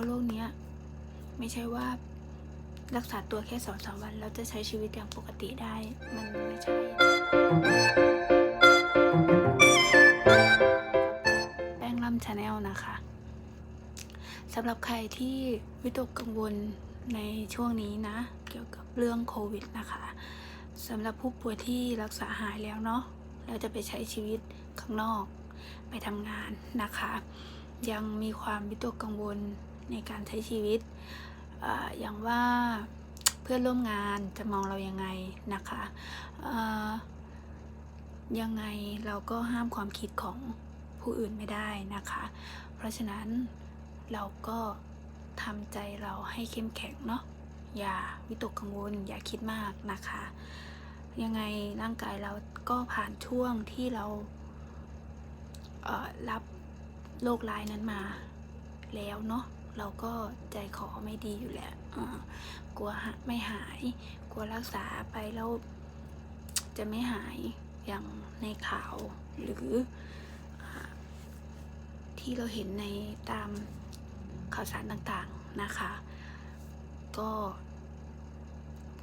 ราะโรคเนี้ยไม่ใช่ว่ารักษาตัวแค่สองสามวันแล้วจะใช้ชีวิตอย่างปกติได้ มันไม่ใช่แป้งล่ำชาแนลนะคะสำหรับใครที่วิตกกังวลในช่วงนี้นะ เกี่ยวกับเรื่องโควิดนะคะสำหรับผู้ป่วยที่รักษาหายแล้วเนาะแล้วจะไปใช้ชีวิตข้างนอกไปทำงานนะคะ ยังมีความวิตกกังวล ในการใช้ชีวิตออย่างว่าเพื่อนร่วมงานจะมองเรายังไงนะคะยังไงเราก็ห้ามความคิดของผู้อื่นไม่ได้นะคะ เพราะฉะนั้นเราก็ทำใจเราให้เข้มแข็งเนาะอย่าวิตกกังวลอย่าคิดมากนะคะ ยังไงร่างกายเราก็ผ่านช่วงที่เราเรับโรคร้ายนั้นมาแล้วเนาะ เราก็ใจคอไม่ดีอยู่แล้วกลัวหาไม่หาย กลัวรักษาไปแล้วจะไม่หายอย่างในข่าวหรืออที่เราเห็นในตามข่าวสารต่างๆนะคะ ก็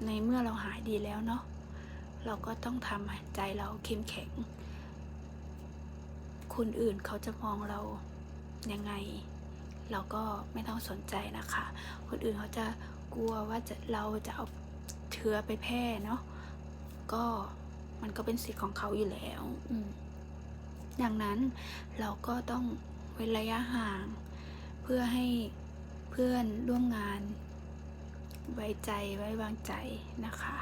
ในเมื่อเราหายดีแล้วเนาะเราก็ต้องทำใจเราเข้มแข็ง คนอื่นเขาจะมองเรายังไง เราก็ไม่ต้องสนใจนะคะ คนอื่นเขาจะกลัวว่าจะเราจะเอาเชื้อไปแพร่เนาะก็มันก็เป็นสิทธิ์ของเขาอยู่แล้วอืมดังนั้นเราก็ต้องเว้นระยะห่าง เพื่อให้เพื่อนร่วมงาน ไว้ใจไว้วางใจนะคะ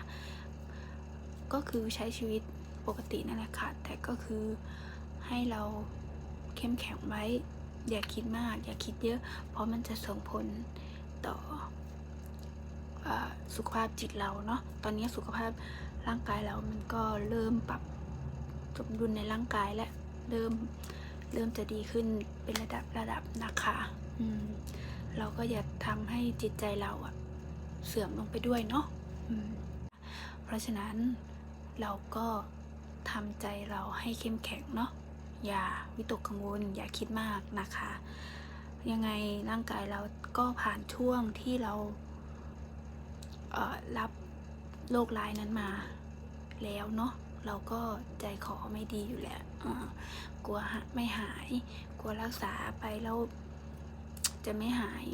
ก็คือใช้ชีวิตปกตินั่นแหละค่ะแต่ก็คือให้เราเข้มแข็งไว้ อย่าคิดมาก อย่าคิดเยอะ เพราะมันจะส่งผลต่ออสุขภาพจิตเราเนาะตอนนี้สุขภาพร่างกายเรามันก็เริ่มปรับสมดุลในร่างกายและเริ่มเริ่มจะดีขึ้นเป็นระดับระดับนะคะอืมเราก็อย่าทำให้จิตใจเราอะเสื่อมลงไปด้วยเนาะเพราะฉะนั้นเราก็ทำใจเราให้เข้มแข็งเนาะ อย่าวิตกกังวล อย่าคิดมากนะคะ ยังไงร่างกายเราก็ผ่านช่วงที่เราเรับโรคร้ายนั้นมาแล้วเนาะเราก็ใจคอไม่ดีอยู่แล้วกลัวไม่หาย กลัวรักษาไปแล้วจะไม่หาย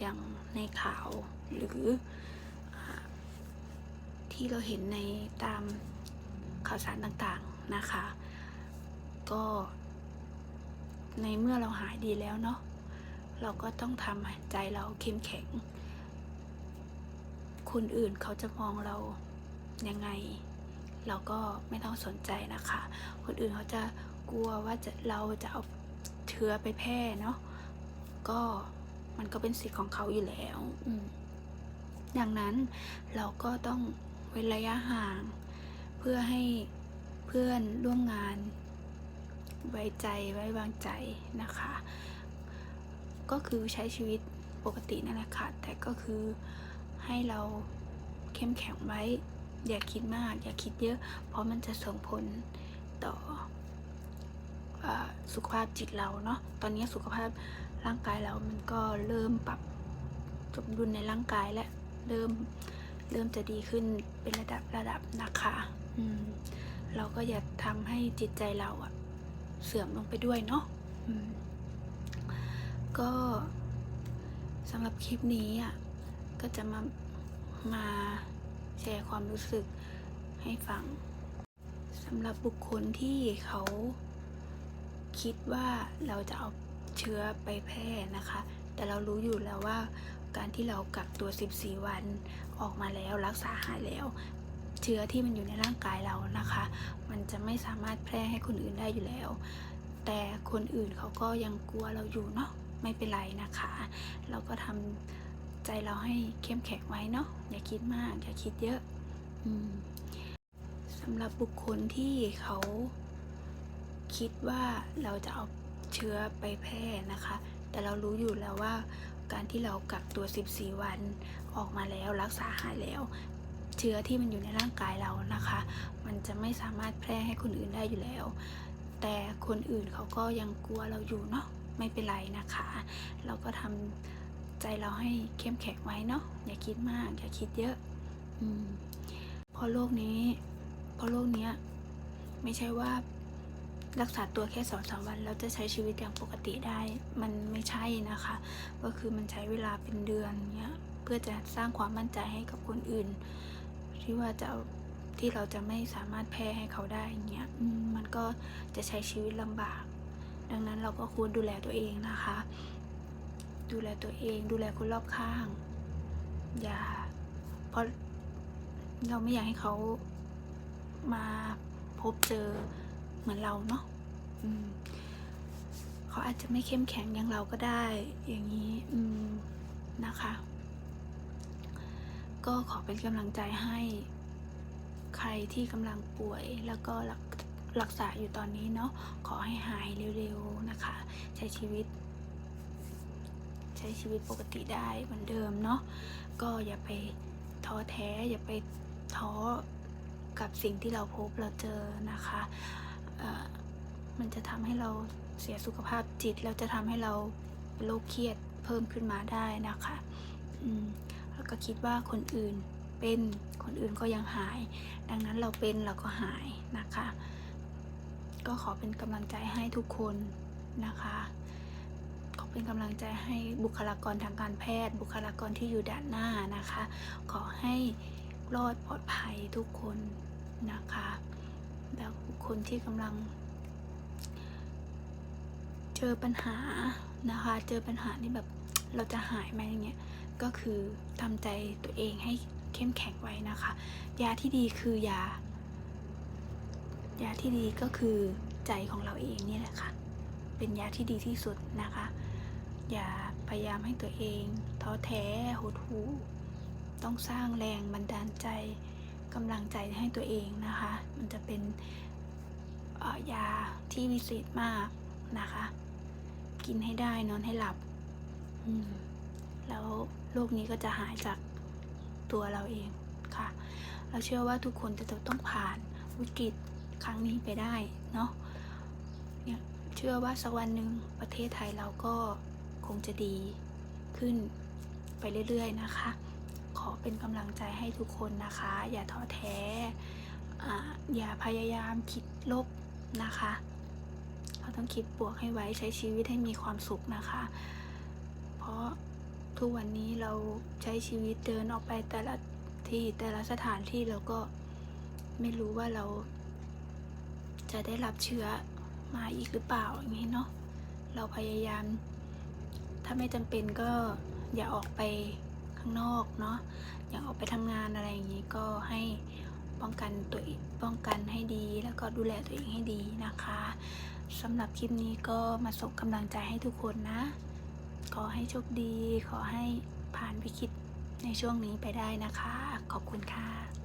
อย่างในข่าวหรืออที่เราเห็นในตามข่าวสารต่างๆนะคะ ก็ ในเมื่อเราหายดีแล้วเนาะเราก็ต้องทำใจเราเข้มแข็ง คนอื่นเขาจะมองเรายังไง เราก็ไม่ต้องสนใจนะคะ คนอื่นเขาจะกลัวว่าจะเราจะเอาเชื้อไปแพร่เนาะก็มันก็เป็นสิทธิ์ของเขาอยู่แล้วอืมดังนั้นเราก็ต้องเว้นระยะห่าง เพื่อให้เพื่อนร่วมงาน ไว้ใจไว้วางใจนะคะ ก็คือใช้ชีวิตปกตินั่นแหละค่ะ แต่ก็คือให้เราเข้มแข็งไว้ อย่าคิดมาก อย่าคิดเยอะ เพราะมันจะส่งผลต่ออสุขภาพจิตเราเนาะ ตอนนี้สุขภาพร่างกายเรามันก็เริ่มปรับสมดุลในร่างกายและเริ่มเริ่มจะดีขึ้นเป็นระดับระดับนะคะ อืม เราก็อย่าทำให้จิตใจเราอะ เสื่อมลงไปด้วยเนาะก็สำหรับคลิปนี้อะก็จะมามาแชร์ความรู้สึกให้ฟังสำหรับบุคคลที่เขาคิดว่าเราจะเอาเชื้อไปแพร่นะคะ แต่เรารู้อยู่แล้วว่าการที่เรากักตัว 14 วันออกมาแล้วรักษาหายแล้ว เชื้อที่มันอยู่ในร่างกายเรานะคะ มันจะไม่สามารถแพร่ให้คนอื่นได้อยู่แล้ว แต่คนอื่นเขาก็ยังกลัวเราอยู่เนาะไม่เป็นไรนะคะ เราก็ทำใจเราให้เข้มแข็งไว้เนาะอย่าคิดมาก อย่าคิดเยอะอืมสำหรับบุคคลที่เขาคิดว่าเราจะเอาเชื้อไปแพร่นะคะ แต่เรารู้อยู่แล้วว่าการที่เรากักตัว 14 วันออกมาแล้วรักษาหายแล้ว เชื้อที่มันอยู่ในร่างกายเรานะคะ มันจะไม่สามารถแพร่ให้คนอื่นได้อยู่แล้ว แต่คนอื่นเขาก็ยังกลัวเราอยู่เนาะไม่เป็นไรนะคะ เราก็ทำใจเราให้เข้มแข็งไว้เนาะอย่าคิดมาก อย่าคิดเยอะอืมเพราะโรคนี้เพราะโรคเนี้ยไม่ใช่ว่ารักษาตัวแค่สองสามวันแล้วจะใช้ชีวิตอย่างปกติได้ มันไม่ใช่นะคะ ก็คือมันใช้เวลาเป็นเดือนเนี้ยเพื่อจะสร้างความมั่นใจให้กับคนอื่น ที่ว่าจะที่เราจะไม่สามารถแพร่ให้เขาได้เงี้ยมันก็จะใช้ชีวิตลำบาก ดังนั้นเราก็ควรดูแลตัวเองนะคะ ดูแลตัวเอง ดูแลคนรอบข้าง อย่า เพราะเราไม่อยากให้เขามาพบเจอเหมือนเราเนาะเขาอาจจะไม่เข้มแข็งอย่างเราก็ได้อย่างนี้ อืมนะคะ ก็ขอเป็นกำลังใจให้ ใครที่กำลังป่วยแล้วก็รักรักษาอยู่ตอนนี้เนาะขอให้หายเร็วๆนะคะ ใช้ชีวิต ใช้ชีวิตปกติได้เหมือนเดิมเนาะก็อย่าไปท้อแท้ อย่าไปท้อกับสิ่งที่เราพบเราเจอนะคะมันจะทำให้เราเสียสุขภาพจิตแล้วจะทำให้เราเป็นโรคเครียดเพิ่มขึ้นมาได้นะคะอืม ก็คิดว่าคนอื่นเป็นคนอื่นก็ยังหาย ดังนั้นเราเป็นเราก็หายนะคะ ก็ขอเป็นกำลังใจให้ทุกคนนะคะขอเป็นกำลังใจให้บุคลากรทางการแพทย์ บุคลากรที่อยู่ด้านหน้านะคะ ขอให้รอดปลอดภัยทุกคนนะคะ แล้วคคลที่กำลัง เจอปัญหานะคะ เจอปัญหาที่แบบเราจะหายไหมอย่างเงี้ย ก็คือทำใจตัวเองให้เข้มแข็งไว้นะคะ ยาที่ดีคือยา ยาที่ดีก็คือใจของเราเองนี่แหละค่ะ เป็นยาที่ดีที่สุดนะคะ อย่าพยายามให้ตัวเองท้อแท้หดหู่ต้องสร้างแรงบันดาลใจกำลังใจให้ตัวเองนะคะ มันจะเป็นออยาที่วิเศษมากนะคะ กินให้ได้นอนให้หลับแล้ว โรคนี้ก็จะหายจากตัวเราเองค่ะ เราเชื่อว่าทุกคนจะต้องผ่านวิกฤตครั้งนี้ไปได้เนาะเนี่ยเชื่อว่าสักวันหนึ่งประเทศไทยเราก็คงจะดีขึ้นไปเรื่อยๆนะคะ ขอเป็นกำลังใจให้ทุกคนนะคะ อย่าท้อแท้ออย่าพยายามคิดลบนะคะ เราต้องคิดบวกให้ไว้ใช้ชีวิตให้มีความสุขนะคะ เพราะ ทุกวันนี้เราใช้ชีวิตเดินออกไปแต่ละที่แต่ละสถานที่เราก็ไม่รู้ว่าเรา จะได้รับเชื้อมาอีกหรือเปล่าอย่างนี้เนาะเราพยายาม ถ้าไม่จำเป็นก็อย่าออกไปข้างนอกเนาะอย่าออกไปทำงานอะไรอย่างนี้ก็ให้ป้องกันตัวเองป้องกันให้ดี แล้วก็ดูแลตัวเองให้ดีนะคะสำหรับคลิปนี้ก็มาส่งกำลังใจให้ทุกคนนะ ขอให้โชคดี ขอให้ผ่านวิกฤตในช่วงนี้ไปได้นะคะ ขอบคุณค่ะ